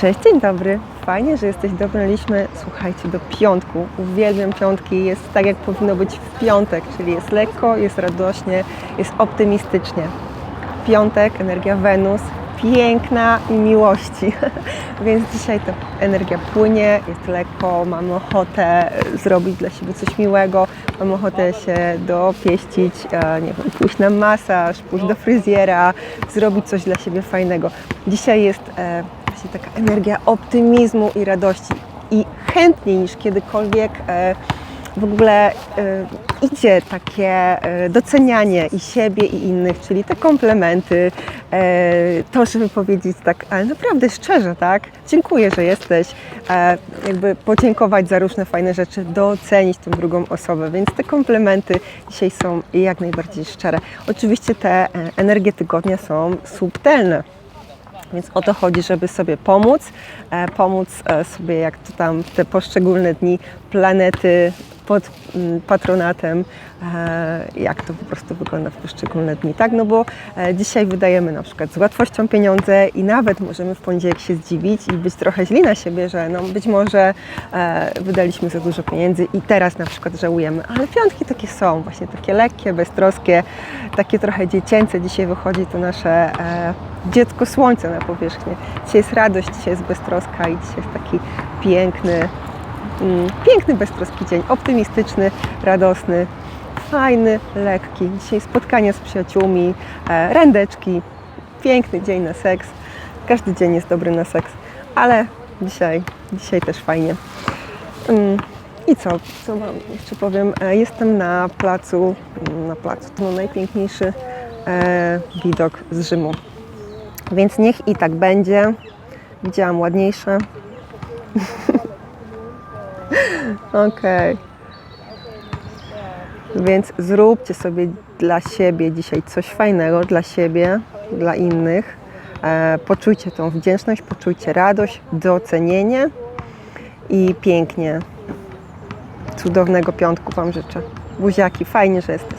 Cześć, dzień dobry. Fajnie, że jesteś. Dobraliśmy, słuchajcie, do piątku. Uwielbiam piątki. Jest tak, jak powinno być w piątek, czyli jest lekko, jest radośnie, jest optymistycznie. Piątek, energia Wenus, piękna i miłości. Więc dzisiaj ta energia płynie, jest lekko, mamy ochotę zrobić dla siebie coś miłego, mamy ochotę się dopieścić, e, nie wiem, pójść na masaż, pójść do fryzjera, zrobić coś dla siebie fajnego. Dzisiaj jest e, właśnie taka energia optymizmu i radości. I chętniej niż kiedykolwiek e, w ogóle e, idzie takie e, docenianie i siebie i innych, czyli te komplementy, to, żeby powiedzieć tak, ale naprawdę szczerze, tak, dziękuję, że jesteś, jakby podziękować za różne fajne rzeczy, docenić tą drugą osobę, więc te komplementy dzisiaj są jak najbardziej szczere. Oczywiście te energie tygodnia są subtelne, więc o to chodzi, żeby sobie pomóc, e, pomóc e, sobie, jak to tam te poszczególne dni, planety pod mm, patronatem, e, jak to po prostu wygląda w poszczególne dni, tak? No bo e, dzisiaj wydajemy na przykład z łatwością pieniądze i nawet możemy w poniedziałek się zdziwić i być trochę źli na siebie, że no być może e, wydaliśmy za dużo pieniędzy i teraz na przykład żałujemy, ale piątki takie są, właśnie takie lekkie, beztroskie, takie trochę dziecięce. Dzisiaj wychodzi to nasze dziecko słońca na powierzchnię. Dzisiaj jest radość, dzisiaj jest beztroska i dzisiaj jest taki piękny, piękny, beztroski dzień, optymistyczny, radosny, fajny, lekki. Dzisiaj spotkania z przyjaciółmi, e, randeczki, piękny dzień na seks. Każdy dzień jest dobry na seks, ale dzisiaj, dzisiaj też fajnie. Mm, I co, co Wam jeszcze powiem? E, Jestem na placu, mm, na placu, to najpiękniejszy e, widok z Rzymu. Więc niech i tak będzie. Widziałam ładniejsze. Okej. Więc zróbcie sobie dla siebie dzisiaj coś fajnego, dla siebie, dla innych. E, poczujcie tą wdzięczność, poczujcie radość, docenienie i pięknie. Cudownego piątku Wam życzę. Buziaki, fajnie, że jesteś.